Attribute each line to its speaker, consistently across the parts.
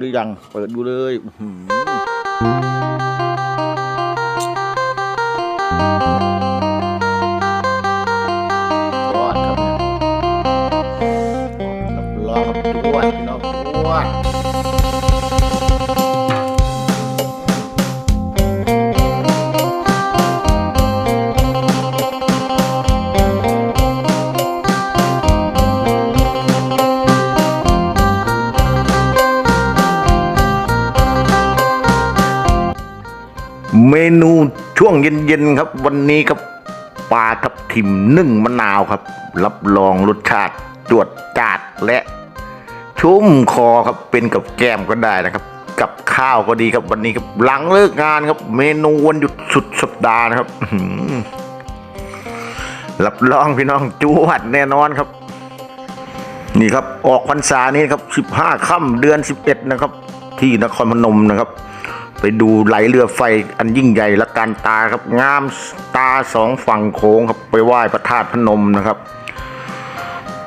Speaker 1: หรือยังเปิดดูเลยรอดครับเนี่ยรับรองครับจวดพี่น้อด เมนูช่วงเย็นๆครับ วันนี้ครับปลาทับทิมนึ่งมะนาวครับ รับรองรสชาติจวดจาดและ ชุ่มคอครับเป็นกับแก้มก็ได้นะครับ กับข้าวก็ดีครับวันนี้ครับหลังเลิกงานครับ เมนูวันหยุดสุดสัปดาห์นะครับรับรองพี่น้องจวดแน่นอนครับ นี่ครับออกพรรษานี้ครับ 15ค่ำเดือน 11 นะครับ ที่นครพนมนะครับ ไปดูไหลเรือไฟอันยิ่งใหญ่ละการตาครับงามตาสองฝั่งโค้งครับไปไหว้พระธาตุพนมนะครับ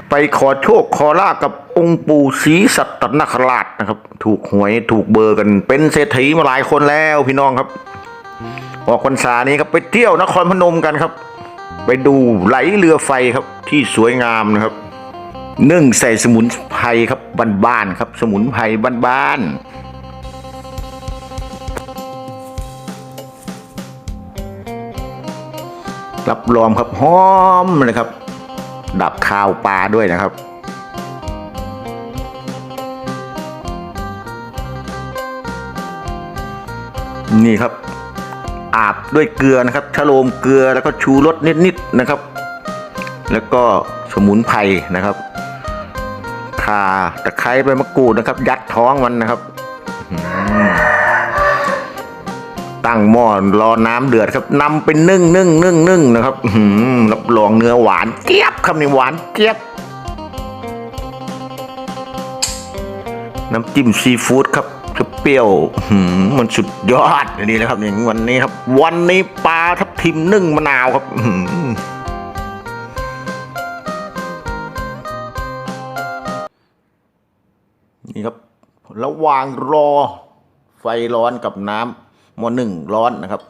Speaker 1: ไปขอโชคขอลาบกับองค์ปู่ศรีสัตนคราชนะครับ ถูกหวยถูกเบอร์กัน เป็นเศรษฐีมาหลายคนแล้วพี่น้องครับ ออกพรรษานี้ครับไปเที่ยวนครพนมกันครับ ไปดูไหลเรือไฟครับที่สวยงามนะครับนึ่งใส่สมุนไพรครับบ้านๆครับ สมุนไพรบ้านๆ รับรองครับหอมเลยครับ ดับข้าวปลาด้วยนะครับนี่ครับ อาบด้วยเกลือนะครับชะโลมเกลือแล้วก็ชูรสนิดๆนะครับ แล้วก็สมุนไพรนะครับข่าตะไคร้ใบมะกรูดนะครับ ยัดท้องมันนะครับ ตั้งหม้อรอน้ำเดือดครับนำไปนึ่งนึ่งนึ่งนึ่งนะครับหือรับรองเนื้อหวานเจี๊ยบครับนี่หวานเจี๊ยบ น้ำจิ้มซีฟู้ดครับเปรี้ยวหืมมันสุดยอดนี่นะครับอย่างวันนี้ครับ วันนี้ปลาทับทิมนึ่งมะนาวครับหืมนี่ครับ ระหว่างรอไฟร้อนกับน้ำ หม้อหนึ่งร้อนนะครับ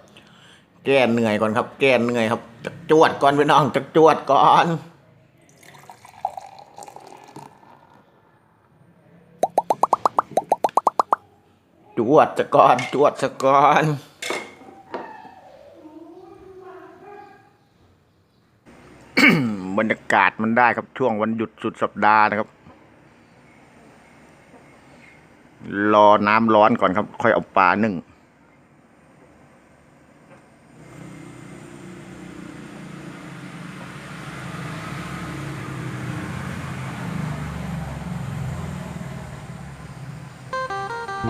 Speaker 1: แก้เหนื่อยก่อนครับ แก้เหนื่อยครับจักจวดก่อนพี่น้องจักจวดก่อนจวดจะก่อนจวดจะก่อนบรรยากาศมันได้ครับช่วงวันหยุดสุดสัปดาห์นะครับ รอน้ำร้อนก่อนครับ ค่อยเอาปลานึ่ง นี่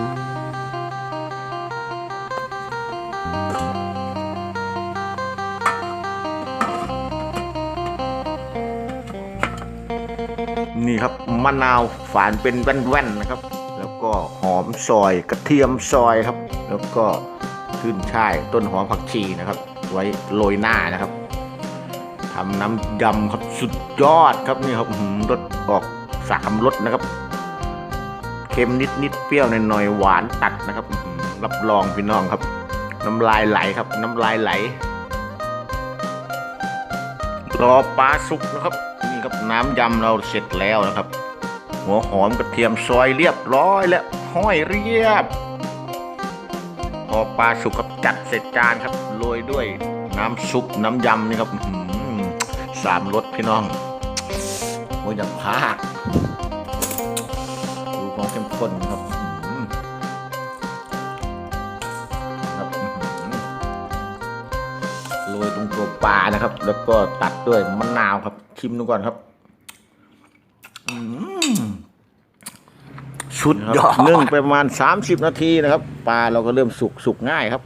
Speaker 1: ครับมะนาวฝานเป็นแว่นๆนะครับ แล้วก็หอมซอยกระเทียมซอยครับ แล้วก็ขึ้นช่ายต้นหอมผักชีนะครับ ไว้โรยหน้านะครับทำน้ำยำครับสุดยอดครับนี่ครับรสออกสามรสนะครับ เค็มนิดนิดๆเปรี้ยวหน่อยๆหวานตัดนะครับรับรองพี่น้องครับ น้ำลายไหลครับ น้ำลายไหล รอปลาสุกนะครับนี่ครับน้ำยำเราเสร็จแล้วนะครับ หัวหอมกระเทียมซอยเรียบร้อยแล้วห้อยเรียบพอปลาสุกครับจัดเสร็จจานครับโรยด้วยน้ำซุปน้ำยำนี่ครับสามรสพี่น้องโอ้ยอย่างพาก ปลานะครับ แล้วก็ตัดด้วยมะนาวครับ ชิมดูก่อนครับอืมสุดยอดนึ่งไปประมาณ 30 นาทีนะครับ ปลาเราก็เริ่มสุกสุกง่ายครับ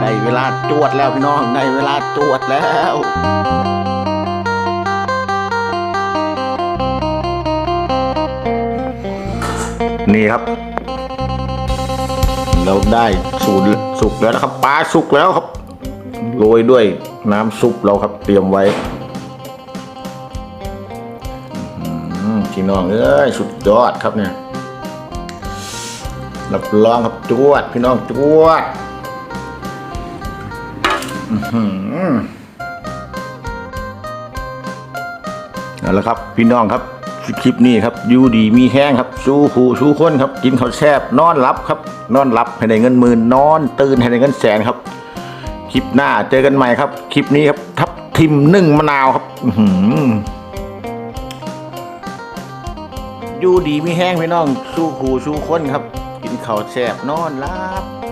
Speaker 1: ได้เวลาจวดแล้วพี่น้องได้เวลาจวดแล้วนี่ครับ เราได้สูตรสุกแล้วนะครับปลาสุกแล้วครับโรยด้วยน้ำซุปเราครับเตรียมไว้อื้อหือพี่น้องเอ้ยสุดยอดครับเนี่ยรับรองครับจวด พี่น้องจวดอื้อหือ เอาละครับพี่น้องครับคลิปนี้ครับยูดีมีแห้งครับสู้ผู้สู้คนครับ กินข้าวแซ่บนอนหลับครับ นอนหลับให้ได้เงินหมื่นนอน ตื่นให้ได้เงินแสนครับ คลิปหน้าเจอกันใหม่ครับ คลิปนี้ครับ ทับทิมนึ่งมะนาวครับอืยูดีมีแห้งพี่น้องสู้ผู้สู้คนครับ กินข้าวแซ่บนอนหลับ